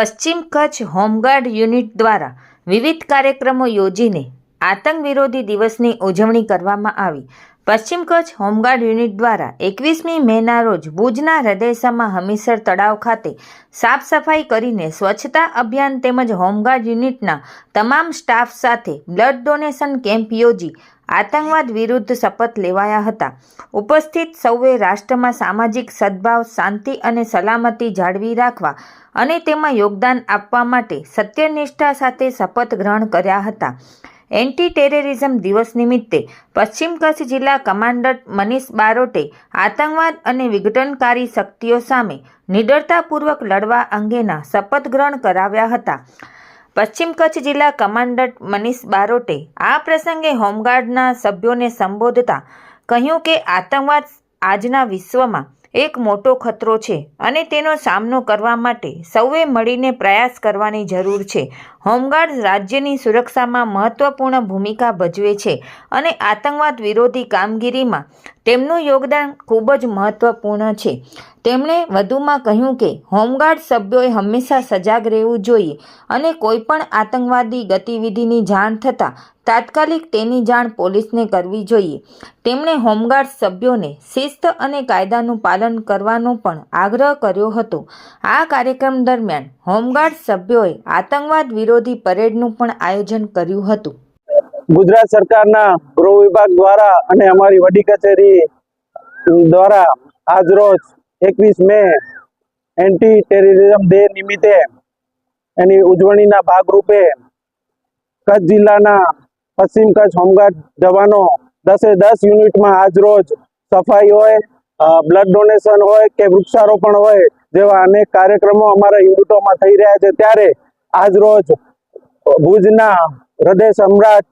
પશ્ચિમ Kutch home guard unit દ્વારા વિવિધ કાર્યક્રમો યોજીને આતંક વિરોધી દિવસની ઉજવણી કરવામાં આવી. પશ્ચિમ કચ્છ હોમગાર્ડ યુનિટ દ્વારા એકવીસમી મેના રોજ ભુજના હૃદયસામાં હમીસર તળાવ ખાતે સાફ સફાઈ કરીને સ્વચ્છતા અભિયાન તેમજ હોમગાર્ડ યુનિટના તમામ સ્ટાફ સાથે બ્લડ ડોનેશન કેમ્પ યોજી આતંકવાદ વિરુદ્ધ શપથ લેવાયા હતા. ઉપસ્થિત સૌએ રાષ્ટ્રમાં સામાજિક સદભાવ, શાંતિ અને સલામતી જાળવી રાખવા અને તેમાં યોગદાન આપવા માટે સત્યનિષ્ઠા સાથે શપથ ગ્રહણ કર્યા હતા. એન્ટી ટેરરિઝમ દિવસ નિમિત્તે પશ્ચિમ કચ્છ જિલ્લા કમાન્ડર મનીષ બારોટે આતંકવાદ અને વિઘટનકારી શક્તિઓ સામે નિડરતાપૂર્વક લડવા અંગેના શપથ ગ્રહણ કરાવ્યા હતા. પશ્ચિમ કચ્છ જિલ્લા કમાન્ડર મનીષ બારોટે આ પ્રસંગે હોમગાર્ડના સભ્યોને સંબોધતા કહ્યું કે આતંકવાદ આજના વિશ્વમાં એક મોટો ખતરો છે અને તેનો સામનો કરવા માટે સૌએ મળીને પ્રયાસ કરવાની જરૂર છે. હોમગાર્ડ રાજ્યની સુરક્ષામાં મહત્વપૂર્ણ ભૂમિકા ભજવે છે અને આતંકવાદ વિરોધી કામગીરીમાં તેમનું યોગદાન ખૂબ જ મહત્વપૂર્ણ છે. તેમણે વધુમાં કહ્યું કે, હોમગાર્ડ સભ્યોએ હંમેશા સજાગ રહેવું જોઈએ અને કોઈપણ આતંકવાદી ગતિવિધિની જાણ થતાં તાત્કાલિક તેની જાણ પોલીસને કરવી જોઈએ. તેમણે હોમગાર્ડ સભ્યોને શિસ્ત અને કાયદાનું પાલન કરવાનો પણ આગ્રહ કર્યો હતો. આ કાર્યક્રમ દરમિયાન હોમગાર્ડ સભ્યોએ આતંકવાદ વિરોધી પરેડનું પણ આયોજન કર્યું હતું. ગુજરાત સરકારના ગૃહ વિભાગ દ્વારા અને અમારી વડી કચેરી દ્વારા આજરોજ એકવીસ મે એન્ટી ટેરરિઝમ ડે નિમિત્તે એની ઉજવણીના ભાગરૂપે કચ્છ જિલ્લાના પશ્ચિમ કચ્છ હોમગાર્ડ જવાનો દસે દસ યુનિટમાં આજરોજ સફાઈ હોય બ્લડ ડોનેશન હોય કે વૃક્ષારોપણ હોય જેવા અનેક કાર્યક્રમો અમારા યુનિટોમાં થઈ રહ્યા છે. ત્યારે આજરોજ ભુજના હૃદય સમ્રાટ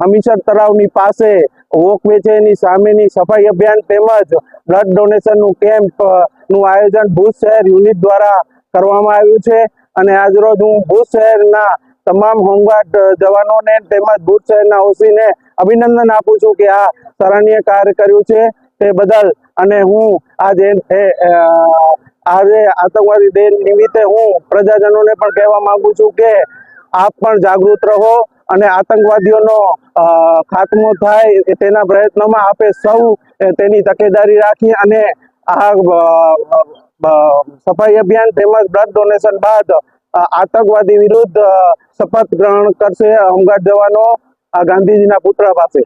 હમીસર તળાવની પાસે વોકવે છે. એની સામેની સફાઈ અભિયાન તેમજ બ્લડ ડોનેશનનું કેમ્પનું આયોજન ભુજ શહેર યુનિટ દ્વારા કરવામાં આવ્યું છે. અને આજરોજ હું ભુજ શહેરના તમામ હોમગાર્ડ જવાનોને તેમજ ભુજ શહેરના ઓસીને અભિનંદન આપું છું કે આ સરાહનીય કાર્ય કર્યું છે તે બદલ. અને હું આજે આજે આતંકવાદી દિન નિમિત્તે હું પ્રજાજનોને પણ કહેવા માંગુ છું કે આપ પણ જાગૃત રહો. અને આતંકવાદીઓનો ખાતમો થાય તેના પ્રયત્નોમાં આપે સૌ તેની તકેદારી રાખી અને આ સફાઈ અભિયાન તેમજ બ્લડ ડોનેશન બાદ આતંકવાદી વિરુદ્ધ શપથ ગ્રહણ કરશે હોમગાર્ડ જવાનો ગાંધીજીના પુત્ર પાસે.